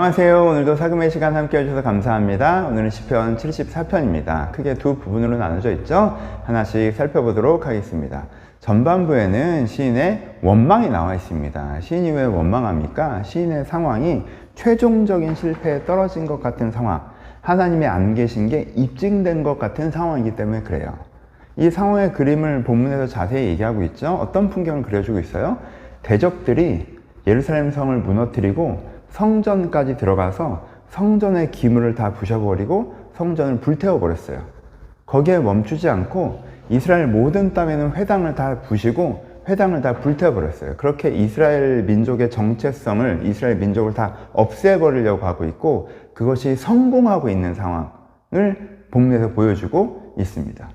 안녕하세요. 오늘도 사금의 시간 함께 해주셔서 감사합니다. 오늘은 시편 74편입니다. 크게 두 부분으로 나눠져 있죠. 하나씩 살펴보도록 하겠습니다. 전반부에는 시인의 원망이 나와 있습니다. 시인이 왜 원망합니까? 시인의 상황이 최종적인 실패에 떨어진 것 같은 상황, 하나님이 안 계신 게 입증된 것 같은 상황이기 때문에 그래요. 이 상황의 그림을 본문에서 자세히 얘기하고 있죠. 어떤 풍경을 그려주고 있어요? 대적들이 예루살렘 성을 무너뜨리고 성전까지 들어가서 성전의 기물을 다 부셔버리고 성전을 불태워버렸어요. 거기에 멈추지 않고 이스라엘 모든 땅에는 회당을 다 부시고 회당을 다 불태워버렸어요. 그렇게 이스라엘 민족의 정체성을 이스라엘 민족을 다 없애버리려고 하고 있고 그것이 성공하고 있는 상황을 본문에서 보여주고 있습니다.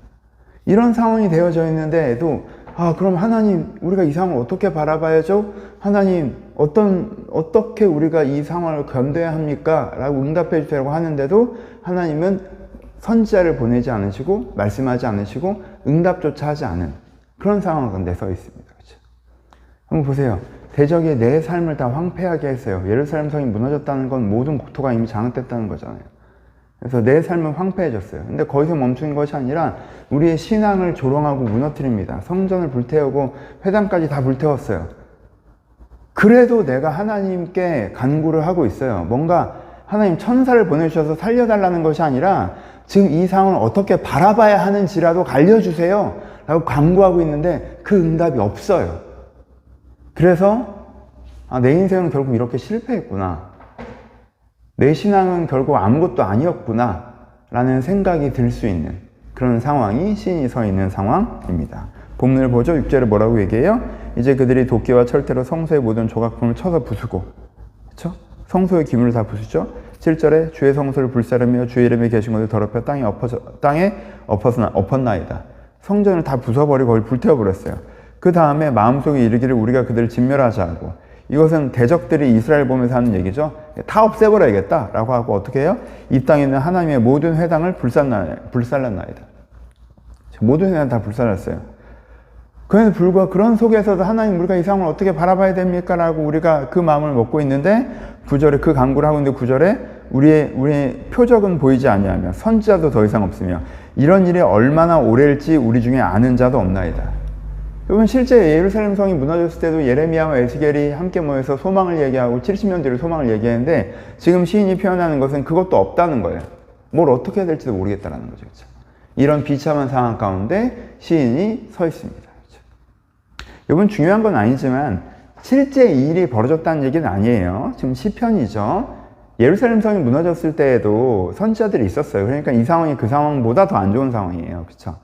이런 상황이 되어져 있는데도 아 그럼 하나님 우리가 이 상황을 어떻게 바라봐야죠? 하나님 어떤 어떻게 우리가 이 상황을 견뎌야 합니까? 라고 응답해 주시라고 하는데도 하나님은 선지자를 보내지 않으시고 말씀하지 않으시고 응답조차 하지 않은 그런 상황 가운데 서 있습니다. 그렇죠? 한번 보세요. 대적이 내 삶을 다 황폐하게 했어요. 예루살렘 성이 무너졌다는 건 모든 국토가 이미 장악됐다는 거잖아요. 그래서 내 삶은 황폐해졌어요. 근데 거기서 멈춘 것이 아니라 우리의 신앙을 조롱하고 무너뜨립니다. 성전을 불태우고 회당까지 다 불태웠어요. 그래도 내가 하나님께 간구를 하고 있어요. 뭔가 하나님 천사를 보내주셔서 살려달라는 것이 아니라 지금 이 상황을 어떻게 바라봐야 하는지라도 알려주세요. 라고 간구하고 있는데 그 응답이 없어요. 그래서 아, 내 인생은 결국 이렇게 실패했구나. 내 신앙은 결국 아무것도 아니었구나. 라는 생각이 들 수 있는 그런 상황이 신이 서 있는 상황입니다. 본문을 보죠. 6절에 뭐라고 얘기해요? 이제 그들이 도끼와 철퇴로 성소의 모든 조각품을 쳐서 부수고 그렇죠? 성소의 기물을 다 부수죠. 7절에 주의 성소를 불사르며 주의 이름에 계신 것을 더럽혀 땅에 엎어져, 땅에 엎었나, 엎었나이다. 성전을 다 부숴버리고 거기 불태워버렸어요. 그 다음에 마음속에 이르기를 우리가 그들을 진멸하자 하고 이것은 대적들이 이스라엘 보면서 하는 얘기죠. 다 없애버려야겠다. 라고 하고 어떻게 해요? 이 땅에 있는 하나님의 모든 회당을 불살랐나이다. 모든 회당 다 불살랐어요. 그에도 불구하고 그런 속에서도 하나님 우리가 이 상황을 어떻게 바라봐야 됩니까? 라고 우리가 그 마음을 먹고 있는데 구절에 그 강구를 하고 있는데 구절에 우리의, 우리의 표적은 보이지 아니하며 선지자도 더 이상 없으며 이런 일이 얼마나 오래일지 우리 중에 아는 자도 없나이다. 여러분 실제 예루살렘 성이 무너졌을 때도 예레미야와 에스겔이 함께 모여서 소망을 얘기하고 70년 뒤를 소망을 얘기했는데 지금 시인이 표현하는 것은 그것도 없다는 거예요. 뭘 어떻게 해야 될지도 모르겠다라는 거죠. 그렇죠? 이런 비참한 상황 가운데 시인이 서 있습니다. 그렇죠? 여러분 중요한 건 아니지만 실제 이 일이 벌어졌다는 얘기는 아니에요. 지금 시편이죠. 예루살렘 성이 무너졌을 때에도 선지자들이 있었어요. 그러니까 이 상황이 그 상황보다 더 안 좋은 상황이에요. 그렇죠?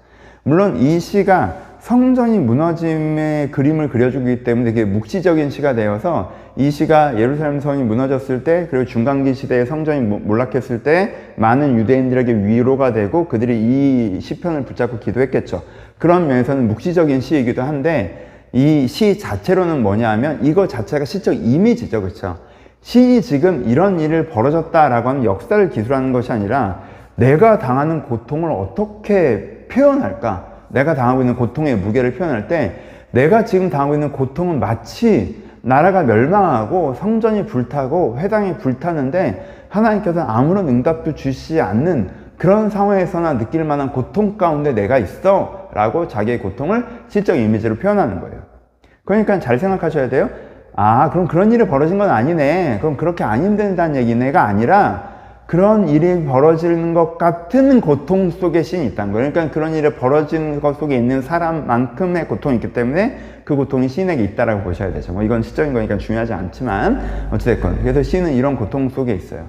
물론 이 시가 성전이 무너짐의 그림을 그려주기 때문에 되게 묵시적인 시가 되어서 이 시가 예루살렘 성이 무너졌을 때 그리고 중간기 시대에 성전이 몰락했을 때 많은 유대인들에게 위로가 되고 그들이 이 시편을 붙잡고 기도했겠죠. 그런 면에서는 묵시적인 시이기도 한데 이 시 자체로는 뭐냐 하면 이거 자체가 시적 이미지죠. 그렇죠? 시인이 지금 이런 일을 벌어졌다라고 하는 역사를 기술하는 것이 아니라 내가 당하는 고통을 어떻게 표현할까? 내가 당하고 있는 고통의 무게를 표현할 때 내가 지금 당하고 있는 고통은 마치 나라가 멸망하고 성전이 불타고 회당이 불타는데 하나님께서는 아무런 응답도 주시지 않는 그런 상황에서나 느낄 만한 고통 가운데 내가 있어 라고 자기의 고통을 실적 이미지로 표현하는 거예요. 그러니까 잘 생각하셔야 돼요. 아, 그럼 그런 일이 벌어진 건 아니네. 그럼 그렇게 안 힘든다는 얘기네가 아니라 그런 일이 벌어지는 것 같은 고통 속에 신이 있다는 거예요. 그러니까 그런 일이 벌어지는 것 속에 있는 사람만큼의 고통이 있기 때문에 그 고통이 신에게 있다라고 보셔야 되죠. 뭐 이건 시적인 거니까 중요하지 않지만 어찌됐건 그래서 신은 이런 고통 속에 있어요.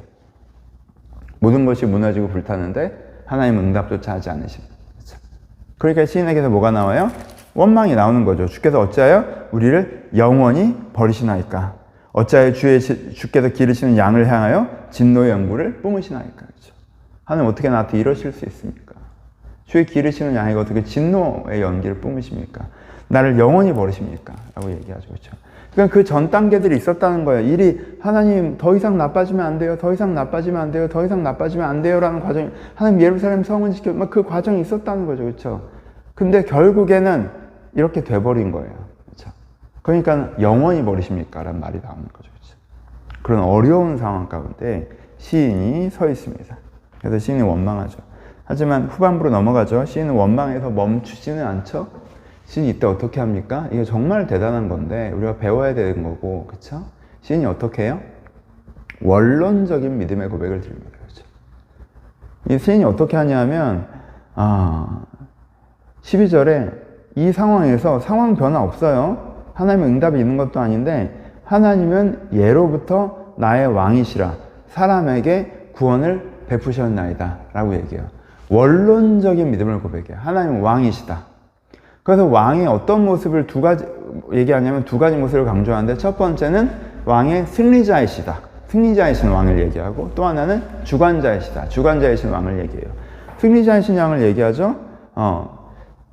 모든 것이 무너지고 불타는데 하나님 응답조차 하지 않으십니다. 그렇죠? 그러니까 시인에게서 뭐가 나와요? 원망이 나오는 거죠. 주께서 어찌하여 우리를 영원히 버리시나이까? 어찌하여 주의 주께서 기르시는 양을 향하여 진노의 연구를 뿜으시나이까? 그렇죠? 하나님 어떻게 나한테 이러실 수 있습니까? 주의 기르시는 양이 어떻게 진노의 연기를 뿜으십니까? 나를 영원히 버리십니까? 라고 얘기하죠. 그렇죠? 그러니까 그 전 단계들이 있었다는 거예요. 일이 하나님 더 이상 나빠지면 안 돼요. 더 이상 나빠지면 안 돼요. 더 이상 나빠지면 안 돼요라는 과정이 하나님 예루살렘 성을 지켜 막 그 과정이 있었다는 거죠. 그렇죠? 근데 결국에는 이렇게 돼 버린 거예요. 그러니까 영원히 버리십니까? 라는 말이 나오는 거죠. 그렇죠? 그런 어려운 상황 가운데 시인이 서 있습니다. 그래서 시인이 원망하죠. 하지만 후반부로 넘어가죠. 시인은 원망에서 멈추지는 않죠. 시인이 이때 어떻게 합니까? 이게 정말 대단한 건데 우리가 배워야 되는 거고, 그렇죠? 시인이 어떻게 해요? 원론적인 믿음의 고백을 드립니다. 그렇죠? 이 시인이 어떻게 하냐면 아, 12절에 이 상황에서 상황 변화 없어요. 하나님의 응답이 있는 것도 아닌데 하나님은 예로부터 나의 왕이시라 사람에게 구원을 베푸셨나이다 라고 얘기해요. 원론적인 믿음을 고백해요. 하나님은 왕이시다. 그래서 왕의 어떤 모습을 두 가지 얘기하냐면 두 가지 모습을 강조하는데 첫 번째는 왕의 승리자이시다. 승리자이신 왕을 얘기하고 또 하나는 주관자이시다. 주관자이신 왕을 얘기해요. 승리자이신 왕을 얘기하죠. 어,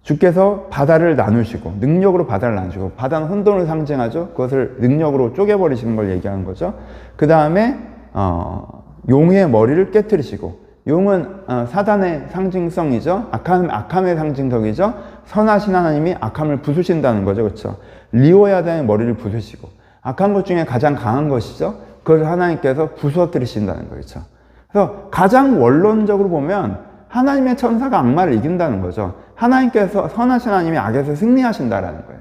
주께서 바다를 나누시고 능력으로 바다를 나누시고 바다는 혼돈을 상징하죠. 그것을 능력으로 쪼개버리시는 걸 얘기하는 거죠. 그 다음에 어, 용의 머리를 깨뜨리시고 용은 어, 사단의 상징성이죠. 악함, 악함의 상징성이죠. 선하신 하나님이 악함을 부수신다는 거죠. 그렇죠? 리오야다의 머리를 부수시고 악한 것 중에 가장 강한 것이죠. 그걸 하나님께서 부수어뜨리신다는 거죠. 그래서 가장 원론적으로 보면 하나님의 천사가 악마를 이긴다는 거죠. 하나님께서 선하신 하나님이 악에서 승리하신다라는 거예요.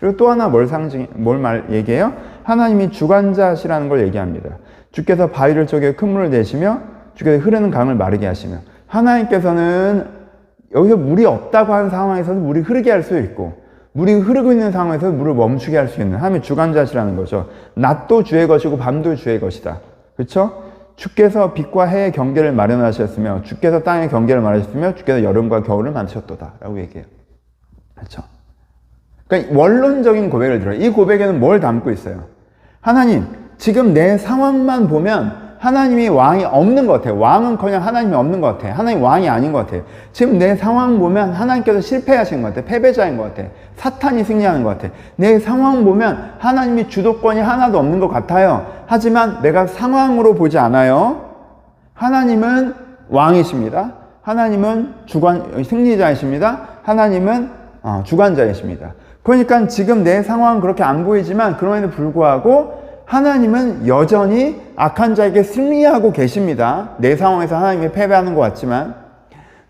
그리고 또 하나 뭘 상징, 뭘 말 얘기해요? 하나님이 주관자시라는 걸 얘기합니다. 주께서 바위를 쪼개 큰 물을 내시며 주께서 흐르는 강을 마르게 하시며 하나님께서는 여기서 물이 없다고 하는 상황에서는 물이 흐르게 할 수 있고 물이 흐르고 있는 상황에서 물을 멈추게 할 수 있는 하나님의 주관자시라는 거죠. 낮도 주의 것이고 밤도 주의 것이다. 그렇죠? 주께서 빛과 해의 경계를 마련하셨으며 주께서 땅의 경계를 마련하셨으며 주께서 여름과 겨울을 만드셨도다 라고 얘기해요. 그렇죠? 그러니까 원론적인 고백을 들어요. 이 고백에는 뭘 담고 있어요? 하나님, 지금 내 상황만 보면 하나님이 왕이 없는 것 같아요. 왕은 그냥 하나님이 없는 것 같아요. 하나님 왕이 아닌 것 같아요. 지금 내 상황 보면 하나님께서 실패하신 것 같아요. 패배자인 것 같아요. 사탄이 승리하는 것 같아요. 내 상황 보면 하나님이 주도권이 하나도 없는 것 같아요. 하지만 내가 상황으로 보지 않아요. 하나님은 왕이십니다. 하나님은 주관, 승리자이십니다. 하나님은 어, 주관자이십니다. 그러니까 지금 내 상황은 그렇게 안 보이지만 그럼에도 불구하고 하나님은 여전히 악한 자에게 승리하고 계십니다. 내 상황에서 하나님이 패배하는 것 같지만,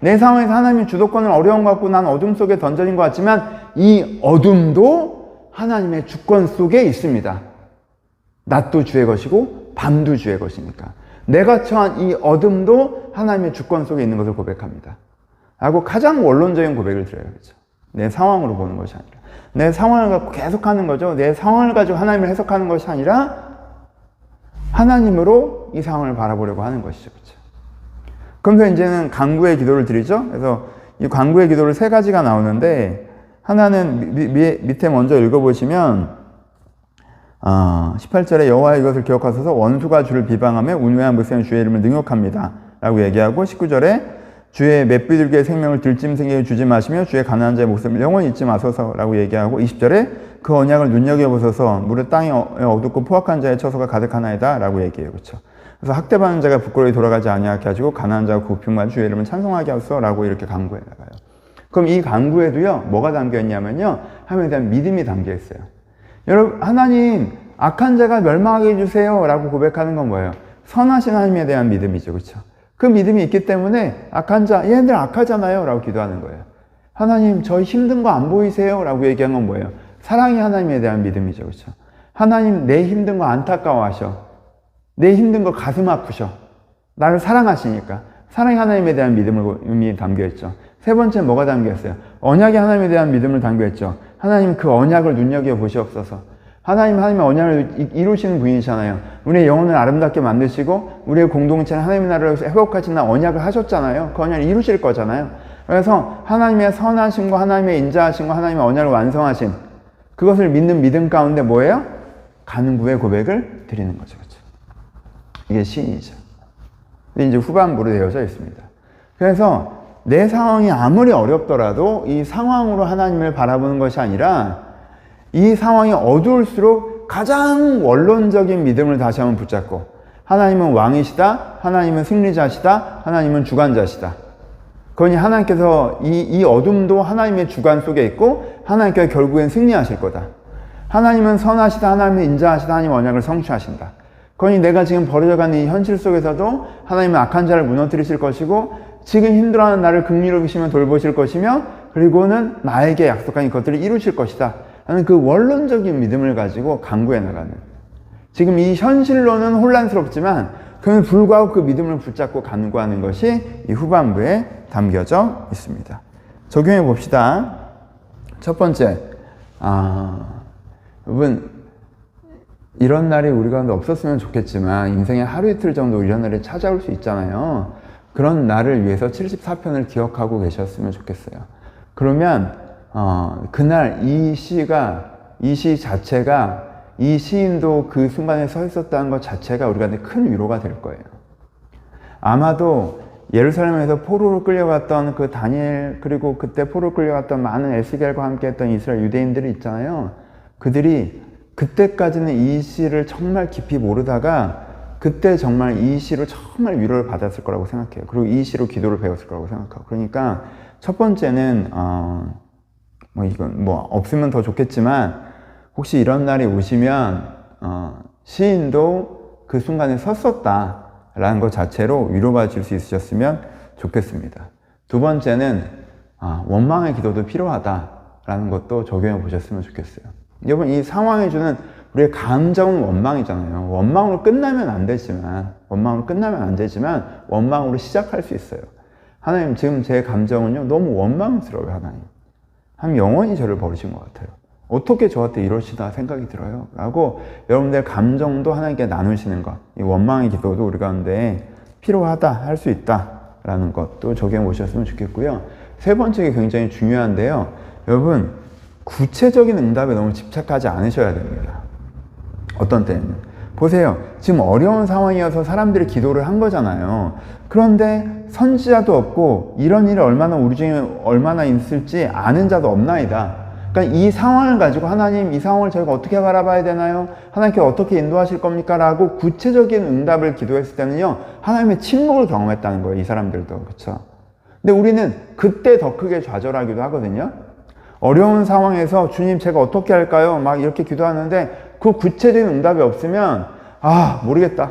내 상황에서 하나님이 주도권을 어려운 것 같고 난 어둠 속에 던져진 것 같지만, 이 어둠도 하나님의 주권 속에 있습니다. 낮도 주의 것이고, 밤도 주의 것이니까. 내가 처한 이 어둠도 하나님의 주권 속에 있는 것을 고백합니다. 라고 가장 원론적인 고백을 드려요. 그렇죠? 내 상황으로 보는 것이 아니라. 내 상황을 갖고 계속하는 거죠. 내 상황을 가지고 하나님을 해석하는 것이 아니라 하나님으로 이 상황을 바라보려고 하는 것이죠. 그렇죠? 그러면서 이제는 강구의 기도를 드리죠. 그래서 이 강구의 기도를 세 가지가 나오는데 하나는 미, 미, 밑에 먼저 읽어보시면 아, 18절에 여호와의 이것을 기억하소서 원수가 주를 비방하며 운외한 무세한 주의 이름을 능욕합니다. 라고 얘기하고 19절에 주의 맷비둘기의 생명을 들짐승에게 주지 마시며 주의 가난한 자의 목숨을 영원히 잊지 마소서라고 얘기하고 20절에 그 언약을 눈여겨보소서 무릇 땅이 어둡고 포악한 자의 처소가 가득하나이다 라고 얘기해요. 그렇죠? 그래서 학대받는 자가 부끄러이 돌아가지 아니하게 하시고 가난한 자가 고평만 주의 이름을 찬송하게 하소서라고 이렇게 강구해 나가요. 그럼 이 강구에도요 뭐가 담겨 있냐면요 하나님에 대한 믿음이 담겨 있어요. 여러분 하나님 악한 자가 멸망하게 해주세요 라고 고백하는 건 뭐예요? 선하신 하나님에 대한 믿음이죠. 그렇죠? 그 믿음이 있기 때문에 악한 자, 얘네들 악하잖아요. 라고 기도하는 거예요. 하나님, 저 힘든 거 안 보이세요? 라고 얘기한 건 뭐예요? 사랑이 하나님에 대한 믿음이죠. 그렇죠? 하나님, 내 힘든 거 안타까워하셔. 내 힘든 거 가슴 아프셔. 나를 사랑하시니까. 사랑이 하나님에 대한 믿음이 담겨 있죠. 세 번째 뭐가 담겨 있어요? 언약이 하나님에 대한 믿음을 담겨 있죠. 하나님 그 언약을 눈여겨 보시옵소서. 하나님 하나님의 언약을 이루시는 분이잖아요. 우리의 영혼을 아름답게 만드시고 우리의 공동체는 하나님의 나라를 회복하시는 언약을 하셨잖아요. 그 언약을 이루실 거잖아요. 그래서 하나님의 선하심과 하나님의 인자하심과 하나님의 언약을 완성하신 그것을 믿는 믿음 가운데 뭐예요? 가는구의 고백을 드리는 거죠. 그렇죠? 이게 신이죠. 이제 후반부로 되어져 있습니다. 그래서 내 상황이 아무리 어렵더라도 이 상황으로 하나님을 바라보는 것이 아니라 이 상황이 어두울수록 가장 원론적인 믿음을 다시 한번 붙잡고 하나님은 왕이시다, 하나님은 승리자시다, 하나님은 주관자시다. 그러니 하나님께서 이, 이 어둠도 하나님의 주관 속에 있고 하나님께서 결국엔 승리하실 거다. 하나님은 선하시다, 하나님은 인자하시다, 하나님 언약을 성취하신다. 그러니 내가 지금 벌어져가는 이 현실 속에서도 하나님은 악한 자를 무너뜨리실 것이고 지금 힘들어하는 나를 긍휼히 돌보실 것이며 그리고는 나에게 약속한 이것들을 이루실 것이다. 라는 그 원론적인 믿음을 가지고 강구해 나가는. 지금 이 현실로는 혼란스럽지만 그는 불구하고 그 믿음을 붙잡고 간구하는 것이 이 후반부에 담겨져 있습니다. 적용해 봅시다. 첫 번째, 아, 여러분, 이런 날이 우리 가운데 없었으면 좋겠지만 인생에 하루 이틀 정도 이런 날이 찾아올 수 있잖아요. 그런 날을 위해서 74편을 기억하고 계셨으면 좋겠어요. 그러면 어, 그날 이 시가 이 시 자체가 이 시인도 그 순간에 서 있었다는 것 자체가 우리가 큰 위로가 될 거예요. 아마도 예루살렘에서 포로로 끌려갔던 그 다니엘 그리고 그때 포로 끌려갔던 많은 에스겔과 함께했던 이스라엘 유대인들이 있잖아요. 그들이 그때까지는 이 시를 정말 깊이 모르다가 그때 정말 이 시로 정말 위로를 받았을 거라고 생각해요. 그리고 이 시로 기도를 배웠을 거라고 생각하고. 그러니까 첫 번째는 어, 뭐 이건 뭐 없으면 더 좋겠지만 혹시 이런 날이 오시면 어, 시인도 그 순간에 섰었다라는 것 자체로 위로받을 수 있으셨으면 좋겠습니다. 두 번째는 아, 원망의 기도도 필요하다라는 것도 적용해 보셨으면 좋겠어요. 여러분 이 상황이 주는 우리의 감정은 원망이잖아요. 원망으로 끝나면 안 되지만 원망으로 끝나면 안 되지만 원망으로 시작할 수 있어요. 하나님 지금 제 감정은요 너무 원망스러워요 하나님. 하나님 영원히 저를 버리신 것 같아요. 어떻게 저한테 이러시다 생각이 들어요. 라고 여러분들 감정도 하나님께 나누시는 것. 이 원망의 기도도 우리 가운데 필요하다, 할 수 있다. 라는 것도 적용해 보셨으면 좋겠고요. 세 번째가 굉장히 중요한데요. 여러분, 구체적인 응답에 너무 집착하지 않으셔야 됩니다. 어떤 때는. 보세요. 지금 어려운 상황이어서 사람들이 기도를 한 거잖아요. 그런데 선지자도 없고 이런 일이 얼마나 우리 중에 얼마나 있을지 아는 자도 없나이다. 그러니까 이 상황을 가지고 하나님 이 상황을 저희가 어떻게 바라봐야 되나요? 하나님께 어떻게 인도하실 겁니까? 라고 구체적인 응답을 기도했을 때는요. 하나님의 침묵을 경험했다는 거예요. 이 사람들도. 그렇죠? 근데 우리는 그때 더 크게 좌절하기도 하거든요. 어려운 상황에서 주님 제가 어떻게 할까요? 막 이렇게 기도하는데 그 구체적인 응답이 없으면 아 모르겠다.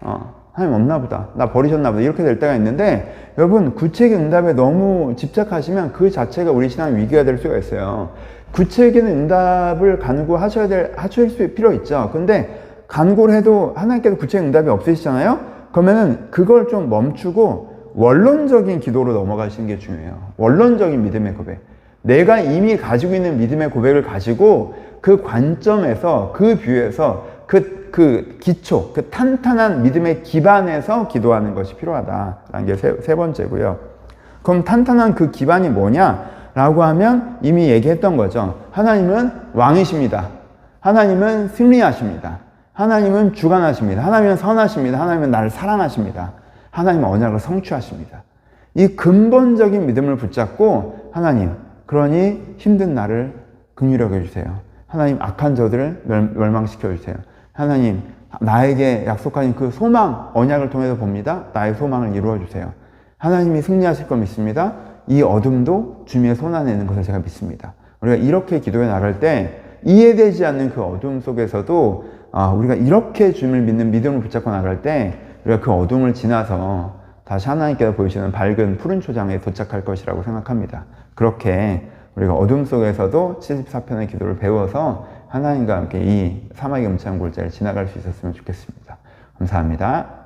어, 하나님 없나 보다. 나 버리셨나 보다. 이렇게 될 때가 있는데 여러분 구체적인 응답에 너무 집착하시면 그 자체가 우리 신앙 위기가 될 수가 있어요. 구체적인 응답을 간구하셔야 될 하실 수 필요 있죠. 근데 간구를 해도 하나님께서 구체적인 응답이 없으시잖아요. 그러면은 그걸 좀 멈추고 원론적인 기도로 넘어가시는 게 중요해요. 원론적인 믿음의 고백. 내가 이미 가지고 있는 믿음의 고백을 가지고 그 관점에서 그 뷰에서 그, 그 기초, 그 탄탄한 믿음의 기반에서 기도하는 것이 필요하다라는 게 세, 세 번째고요. 그럼 탄탄한 그 기반이 뭐냐? 라고 하면 이미 얘기했던 거죠. 하나님은 왕이십니다. 하나님은 승리하십니다. 하나님은 주관하십니다. 하나님은 선하십니다. 하나님은 나를 사랑하십니다. 하나님은 언약을 성취하십니다. 이 근본적인 믿음을 붙잡고 하나님, 그러니 힘든 나를 긍휼하게 해주세요. 하나님 악한 저들을 멸망시켜 주세요. 하나님 나에게 약속하신 그 소망 언약을 통해서 봅니다. 나의 소망을 이루어 주세요. 하나님이 승리하실 걸 믿습니다. 이 어둠도 주님의 손 안에 는 것을 제가 믿습니다. 우리가 이렇게 기도해 나갈 때 이해되지 않는 그 어둠 속에서도 아, 우리가 이렇게 주님을 믿는 믿음을 붙잡고 나갈 때 우리가 그 어둠을 지나서 다시 하나님께서 보이시는 밝은 푸른 초장에 도착할 것이라고 생각합니다. 그렇게 우리가 어둠 속에서도 74편의 기도를 배워서 하나님과 함께 이 사막의 음창 골짜를 지나갈 수 있었으면 좋겠습니다. 감사합니다.